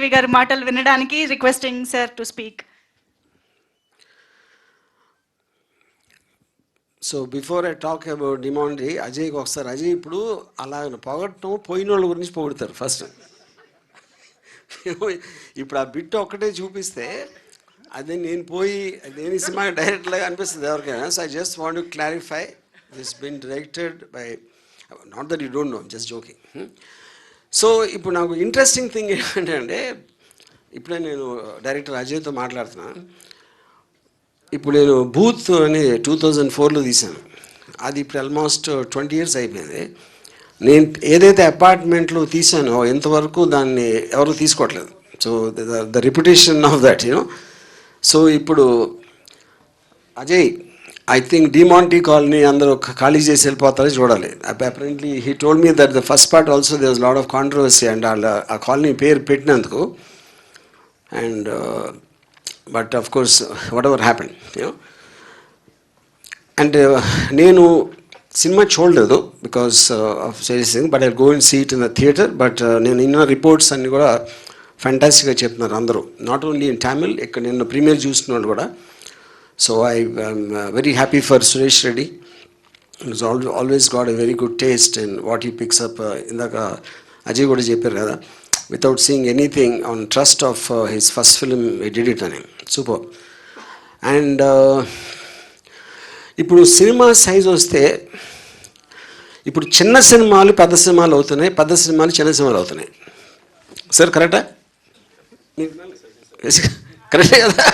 రవి గారి మాటలు వినడానికి requesting sir to speak so before I talk about demand అజయ్కి ఒకసారి అజయ్ ఇప్పుడు అలా పొగట్టడం పోయిన వాళ్ళ గురించి పొగుడతారు ఫస్ట్ ఇప్పుడు ఆ బిట్ ఒక్కటే చూపిస్తే అదే నేను పోయి నేను ఈ సినిమా డైరెక్ట్గా అనిపిస్తుంది ఎవరికైనా. So I just want to clarify this been directed by not that you don't know just joking so ఇప్పుడు నాకు ఇంట్రెస్టింగ్ థింగ్ ఏంటంటే అంటే ఇప్పుడే నేను డైరెక్టర్ అజయ్తో మాట్లాడుతున్నాను ఇప్పుడు నేను బూత్ అని టూ థౌజండ్ ఫోర్లో తీశాను. అది ఇప్పుడు ఆల్మోస్ట్ ట్వంటీ ఇయర్స్ అయిపోయింది. నేను ఏదైతే అపార్ట్మెంట్లో తీసానో ఎంతవరకు దాన్ని ఎవరు తీసుకోవట్లేదు. So the reputation of that you know so ఇప్పుడు Ajay I think Demonte colony అందరూ ఖాళీ చేసి వెళ్ళిపోతారో చూడాలి. Apparently he told me that the first part also they lot of controversy and వాళ్ళ ఆ కాలనీ పేరు పెట్టినందుకు. And but of course whatever happen and నేను సినిమా చూడలేదు because of సీరియసింగ్ but I go in seat in the theatre but నేను ఇన్న reports అన్నీ కూడా ఫ్యాంటాస్టిక్గా చెప్తున్నారు అందరూ. నాట్ ఓన్లీ ఇన్ తమిళ్ ఇక్కడ నిన్న ప్రీమియర్ చూస్తున్నాడు కూడా. So I very happy for Suresh Reddy it's all always got a very good taste in what he picks up ఇందాక అజయ్ కూడా చెప్పారు కదా without seeing anything on trust of his first film did it అని super and ఇప్పుడు cinema size వస్తే ఇప్పుడు చిన్న సినిమాలు పెద్ద సినిమాలు అవుతున్నాయి పెద్ద సినిమాలు చిన్న సినిమాలు అవుతున్నాయి. సార్ కరెక్టా? కరెక్టే కదా?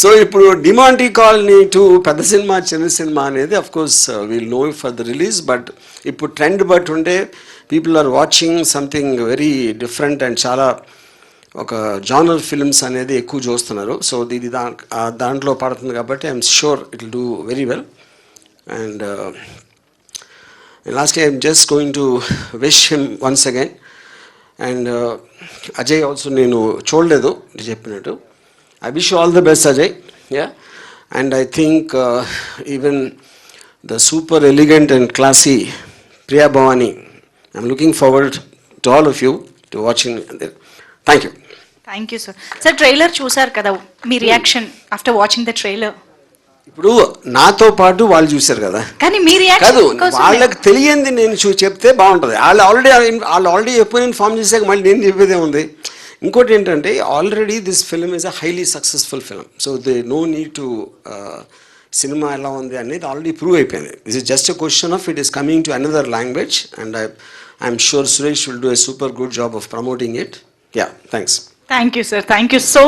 సో ఇప్పుడు డిమాంటీ కాలనీ టు పెద్ద సినిమా చిన్న సినిమా అనేది of course will know for the release but ఇప్పుడు ట్రెండ్ బట్ ఉంటే people are watching something very different and చాలా ఒక జానర్ ఫిల్మ్స్ అనేది ఎక్కువ చూస్తున్నారు. సో ఇది దా దాంట్లో పడుతుంది కాబట్టి I'm sure it do very well and last I'm just going to wish him once again and Ajay also నేను చూడలేదు చెప్పినట్టు. I wish all the best Ajay yeah and I think even the super elegant and classy Priya Bhavani I'm looking forward to all of you to watching thank you thank you sir sir trailer చూసారు కదా మీ reaction after watching the trailer ఇప్పుడు నాతో పాటు వాళ్ళు చూశారు కదా. కానీ మీ కాదు వాళ్ళకి తెలియంది నేను చెప్తే బాగుంటుంది. వాళ్ళు ఆల్రెడీ వాళ్ళు ఆల్రెడీ ఎప్పుడు ఇన్ఫార్మ్ చేశాక మళ్ళీ నేను చెప్పేదే ఉంది. ఇంకోటి ఏంటంటే already this film is a highly successful film so they no need to cinema ఎలా ఉంది అనేది ఆల్రెడీ ప్రూవ్ అయిపోయింది. This is just a question of it is coming to another language and I I'm sure Suresh will do a super good job of promoting it yeah thanks thank you sir thank you so